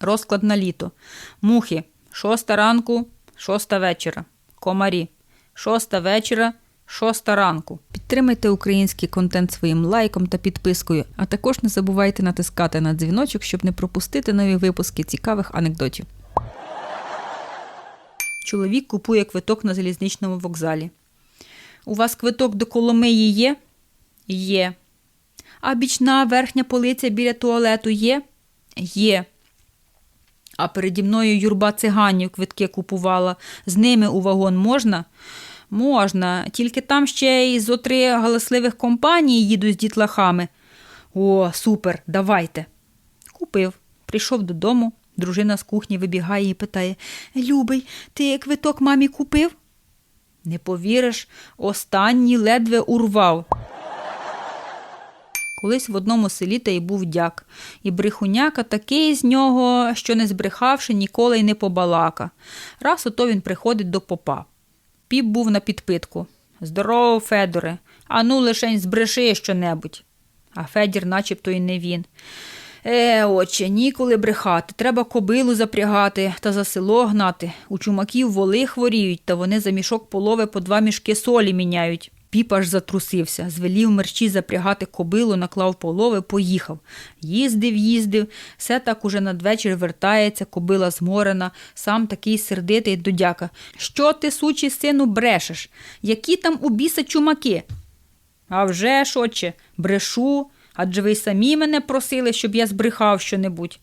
Розклад на літо. Мухи. Шоста ранку, шоста вечора. Комарі. Шоста вечора, шоста ранку. Підтримайте український контент своїм лайком та підпискою, а також не забувайте натискати на дзвіночок, щоб не пропустити нові випуски цікавих анекдотів. Чоловік купує квиток на залізничному вокзалі. У вас квиток до Коломиї є? Є. А бічна верхня полиця біля туалету є? Є. А переді мною юрба циганів квитки купувала. З ними у вагон можна? Можна, тільки там ще й зо три галасливих компаній їдуть з дітлахами. О, супер, давайте. Купив. Прийшов додому. Дружина з кухні вибігає і питає Любий, ти квиток мамі купив? Не повіриш, останній ледве урвав. Колись в одному селі та й був дяк, і брехуняка такий з нього, що не збрехавши, ніколи й не побалака. Раз ото він приходить до попа. Піп був на підпитку. Здорово, Федоре, ану лишень збреши щонебудь. А Федір начебто й не він. Е, отче, ніколи брехати. Треба кобилу запрягати та за село гнати. У чумаків воли хворіють, та вони за мішок полови по два мішки солі міняють. Піп аж затрусився, звелів мерчі запрягати кобилу, наклав полови, поїхав. Їздив, їздив, все так уже надвечір вертається, кобила зморена, сам такий сердитий до дяка. Що ти, сучий сину, брешеш? Які там у біса чумаки? А вже ж, отче, брешу, адже ви самі мене просили, щоб я збрехав щонебудь.